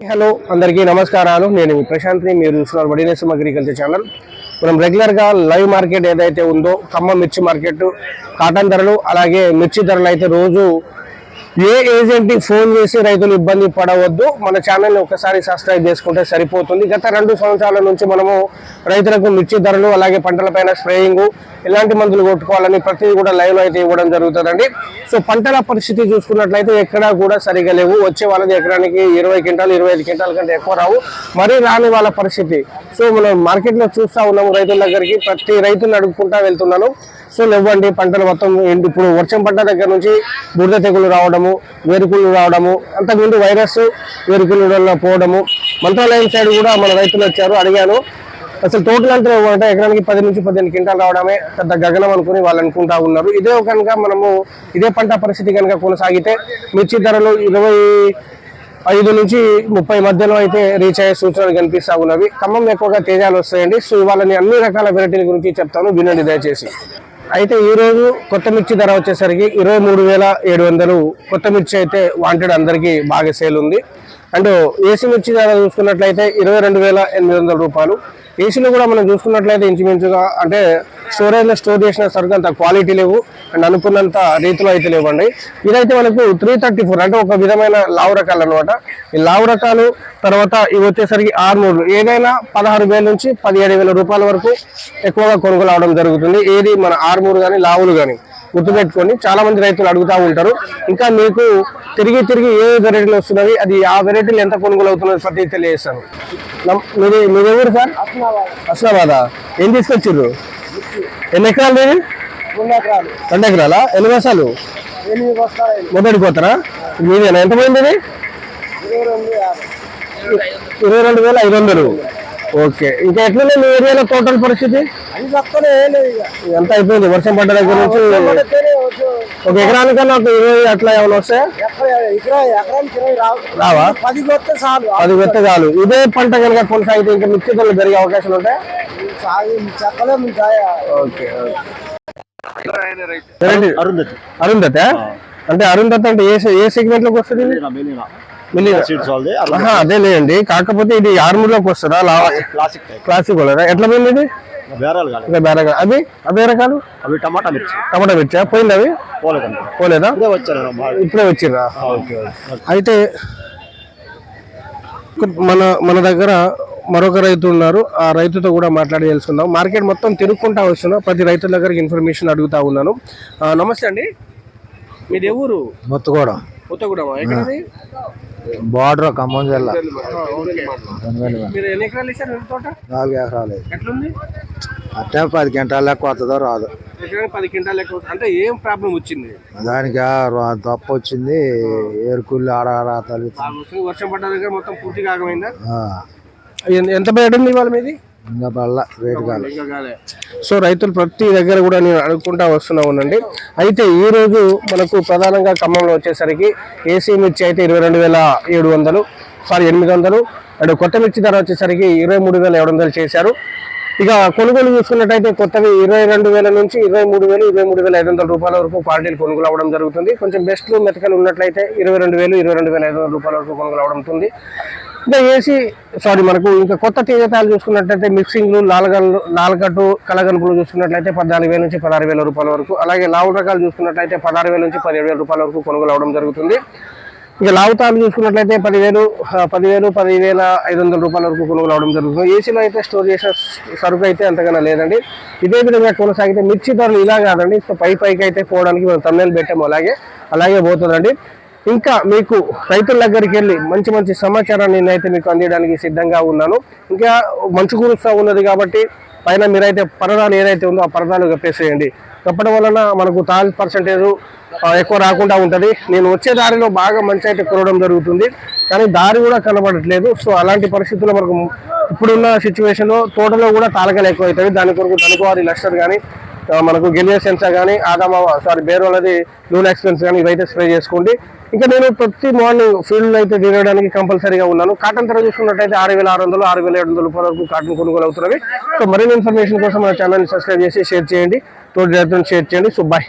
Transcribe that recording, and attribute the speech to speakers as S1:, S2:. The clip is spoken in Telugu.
S1: హలో అందరికీ నమస్కారాలు. నేను మీ ప్రశాంత్ని మీరు చూస్తున్నారు వడినేసం అగ్రికల్చర్ ఛానల్. మనం రెగ్యులర్గా లైవ్ మార్కెట్ ఏదైతే ఉందో ఖమ్మం మిర్చి మార్కెట్ కాటన్ ధరలు అలాగే మిర్చి ధరలు అయితే రోజు ఏ ఏజెంట్కి ఫోన్ చేసి రైతులు ఇబ్బంది పడవద్దు. మన ఛానల్ని ఒకసారి సబ్స్క్రైబ్ చేసుకుంటే సరిపోతుంది. గత రెండు సంవత్సరాల నుంచి మనము రైతులకు మిర్చి ధరలు అలాగే పంటలపైన స్ప్రేయింగ్ ఎలాంటి మందులు కొట్టుకోవాలని ప్రతిదీ కూడా లైవ్లో అయితే ఇవ్వడం జరుగుతుందండి. సో పంటల పరిస్థితి చూసుకున్నట్లయితే ఎక్కడా కూడా సరిగా లేవు. వచ్చే వాళ్ళది ఎకరానికి ఇరవై క్వింటాలు ఇరవై ఐదు క్వింటాల కంటే ఎక్కువ రావు. మరీ రాని వాళ్ళ పరిస్థితి. సో మనం మార్కెట్లో చూస్తూ ఉన్నాము రైతుల దగ్గరికి. ప్రతి రైతులను అడుగుకుంటా వెళ్తున్నాను. సో లేవండి పంటలు మొత్తం ఏంటి ఇప్పుడు వర్షం పడ్డ దగ్గర నుంచి బురద తెగులు రావడం రావడము వేరుకుళ్ళు రావడము అంతకుముందు వైరస్ వేరుకుళ్ళు పోవడము. మంత్రాలయం సైడ్ కూడా మన రైతులు వచ్చారు అడిగాను. అసలు టోటల్ అంటే అంటే ఎకరానికి పది నుంచి పదిహేను క్వింటాలు రావడమే పెద్ద గగనం అనుకుని వాళ్ళు అనుకుంటా ఉన్నారు. ఇదే కనుక మనము ఇదే పంట పరిస్థితి కనుక కొనసాగితే మిర్చి ధరలు ఇరవై ఐదు నుంచి ముప్పై మధ్యలో అయితే రీచ్ అయ్యే సూచనలు కనిపిస్తా ఉన్నవి. ఖమ్మం ఎక్కువగా తేజాలు వస్తాయండి. సో ఇవాళ అన్ని రకాల వెరైటీల గురించి చెప్తాను. వినండి దయచేసి. అయితే ఈరోజు కొత్త మిర్చి ధర వచ్చేసరికి ఇరవై మూడు వేల ఏడు వందలు. కొత్త మిర్చి అయితే వాంటెడ్ అందరికీ బాగా సేల్ ఉంది. అండ్ ఏసీ మిర్చి ధర చూసుకున్నట్లయితే ఇరవై రెండు వేల ఎనిమిది వందల రూపాయలు. ఏసీలో కూడా మనం చూసుకున్నట్లయితే ఇంచుమించుగా అంటే స్టోరేజ్లో స్టోర్ చేసిన సరుకు అంత క్వాలిటీ లేవు. అండ్ అనుకున్నంత రీతిలో అయితే లేవండి. ఇదైతే మనకు త్రీ థర్టీ ఫోర్ అంటే ఒక విధమైన లావు రకాలు అనమాట ఈ లావు రకాలు తర్వాత ఇవి వచ్చేసరికి ఆరుమూరు ఏదైనా పదహారు వేల నుంచి పదిహేడు వేల రూపాయల వరకు ఎక్కువగా కొనుగోలు అవడం జరుగుతుంది. ఏది మన ఆరుమూరు కానీ లావులు కానీ గుర్తుపెట్టుకోండి చాలా మంది రైతులు అడుగుతూ ఉంటారు. ఇంకా మీకు తిరిగి తిరిగి ఏ వెరైటీలు వస్తున్నవి అది ఆ వెరైటీలు ఎంత కొనుగోలు అవుతున్నది ప్రతి తెలియజేస్తాను. మీది మీది ఎవరు సార్? అస్లాబాదా ఏం తీసుకొచ్చిర్రు? ఎన్ని ఎకరాలు మీది రెండు ఎకరాలా. ఎన్ని వర్షాలు మొదటి పోతారా? మీదేనా? ఎంత పోయింది ఇది? ఇరవై రెండు వేల ఐదు వందలు. ఓకే. ఇంకా ఎట్లుంది మీ ఏరియాలో టోటల్ పరిస్థితి? ఎంత అయిపోయింది? వర్షం పడ్డ దగ్గర నుంచి ఒక ఎకరానికన్నా ఒక ఇరవై అట్లా ఏమైనా వస్తాయా? రావా.
S2: పది కొత్త చాలు.
S1: అది చాలు. ఇదే పంట కనుక కొనసాగితే ఇంకా మిర్చి ధరలు పెరిగే అవకాశాలు ఉంటాయి?
S2: చెప్పలేము
S1: ఓకే అరుంధతి. అరుంధత? అంటే అరుంధతి అంటే ఏ ఏ సెగ్మెంట్లోకి వస్తుంది అదే లేదండి కాకపోతే ఇది ఆర్మూర్లోకి వస్తుందా?
S2: క్లాసిక్
S1: క్లాసిక్ ఎట్లా పోయింది ఇది? ఇంకా బేరగా అది అదే రకాలు?
S2: అవి టమాటా మిర్చి.
S1: టమాటా మిర్చా? పోయింది అవి? పోలేదా?
S2: వచ్చారు
S1: ఇప్పుడే వచ్చిర్రా? ఓకే అయితే మన మన దగ్గర మరొక రైతు ఉన్నారు. ఆ రైతుతో కూడా మాట్లాడి తెలుసుకుందాం. మార్కెట్ మొత్తం తిరుక్కుంటా వస్తున్నా. ప్రతి రైతుల దగ్గరికి ఇన్ఫర్మేషన్ అడుగుతా ఉన్నాను. నమస్తే అండి. మీది ఊరు?
S3: మొత్తుకోవడం
S1: కొత్తగూడెం ఎక్కడది?
S3: బార్డర్ ఖమ్మం జిల్లా.
S1: మీరు ఎన్ని ఎకరాలు మిరప తోట?
S3: నాలుగు ఎకరాలు
S1: ఎట్లుంది?
S3: అట్టే పది గంటల లెక్క వస్తుందో రాదు.
S1: పది క్వింటాల్. అంటే ఏం ప్రాబ్లం వచ్చింది?
S3: దానికి దప్ప వచ్చింది. ఏరుకుళ్ళు ఆడ ఆడ తలుగుతుంది
S1: బాగా వస్తుంది. వర్షం పడ్డ దగ్గర మొత్తం పూర్తిగా ఆగమైందా? ఎంత బయట ఉంది ఇవాళ మీది?
S3: ఇంకా రేటు
S1: కాలే. సో రైతులు ప్రతి దగ్గర కూడా నేను అడుగుకుంటా వస్తున్నా ఉండండి. అయితే ఈ రోజు మనకు ప్రధానంగా ఖమ్మంలో వచ్చేసరికి ఏసీ మిర్చి అయితే ఇరవై రెండు వేల ఏడు వందలు సారీ ఎనిమిది వందలు అండ్ కొత్త మిర్చి ధర వచ్చేసరికి ఇరవై మూడు వేల ఏడు వందలు చేశారు. ఇక కొనుగోలు చూసుకున్నట్టయితే కొత్తవి ఇరవై రెండు వేల నుంచి ఇరవై మూడు వేలు ఇరవై మూడు వేల ఐదు వందల రూపాయల వరకు క్వాలిటీలు కొనుగోలు అవ్వడం జరుగుతుంది. కొంచెం బెస్ట్లు మెతకలు ఉన్నట్లయితే ఇరవై రెండు వేలు ఇరవై రెండు వేల ఐదు వందల రూపాయల వరకు కొనుగోలు అవ్వడం ఉంటుంది. ఇంకా ఏసీ సారీ మనకు ఇంకా కొత్త తేజతాలు చూసుకున్నట్లయితే మిక్సింగ్లు నాలుగలు నాలుగట్టు కలగనుపులు చూసుకున్నట్లయితే పద్నాలుగు వేల నుంచి పదహారు వేల రూపాయల వరకు. అలాగే లావు రకాలు చూసుకున్నట్లయితే పదహారు వేల నుంచి పదిహేడు వేల రూపాయల వరకు కొనుగోలు అవడం జరుగుతుంది. ఇక లావుతాలు చూసుకున్నట్లయితే పదివేలు పదివేలు పదివేల ఐదు వందల రూపాయల వరకు కొనుగోలు అవడం జరుగుతుంది. ఏసీలో అయితే స్టోర్ చేసిన సరుకు అయితే అంతగానో లేదండి. ఇదే విధంగా కొనసాగితే మిర్చి ధరలు ఇలా కాదండి. సో పై పైకి అయితే పోవడానికి మనం తమిళ పెట్టాము. అలాగే అలాగే పోతుందండి. ఇంకా మీకు రైతుల దగ్గరికి వెళ్ళి మంచి మంచి సమాచారాన్ని నేనైతే మీకు అందించడానికి సిద్ధంగా ఉన్నాను. ఇంకా మంచు కురుస్తూ ఉన్నది కాబట్టి పైన మీరైతే పరదాలు ఏదైతే ఉందో ఆ పరదాలు కప్పేసేయండి. కప్పడం వలన మనకు తాల్ పర్సంటేజ్ ఎక్కువ రాకుండా ఉంటుంది. నేను వచ్చే దారిలో బాగా మంచి అయితే కురవడం జరుగుతుంది. కానీ దారి కూడా కనబడట్లేదు. సో అలాంటి పరిస్థితుల్లో మనకు ఇప్పుడున్న సిచ్యువేషన్లో తోటలో కూడా తాలకలు ఎక్కువ అవుతుంది దాని కొరకు తనుకోవాలి లస్టర్ కానీ మనకు గెలియర్ సెన్సా కానీ ఆదామా సారీ బేరోలది వాళ్ళది లూన్ ఎక్స్పెన్స్ కానీ ఇవైతే స్ప్రే చేసుకోండి. ఇంకా నేను ప్రతి మార్నింగ్ ఫీల్డ్ అయితే తిరగడానికి కంపల్సరీగా ఉన్నాను. కాటన్ ధర చూసుకున్నట్టయితే ఆరు వేల ఆరు వందలు ఆరు వేల ఏడు వందల రూపాయల వరకు కాటన్ కొనుగోలు అవుతున్నవి. సో మరిన్ని ఇన్ఫర్మేషన్ కోసం మన ఛానల్ని సబ్స్క్రైబ్ చేసి షేర్ చేయండి. తోటి రైతులను షేర్ చేయండి. So bye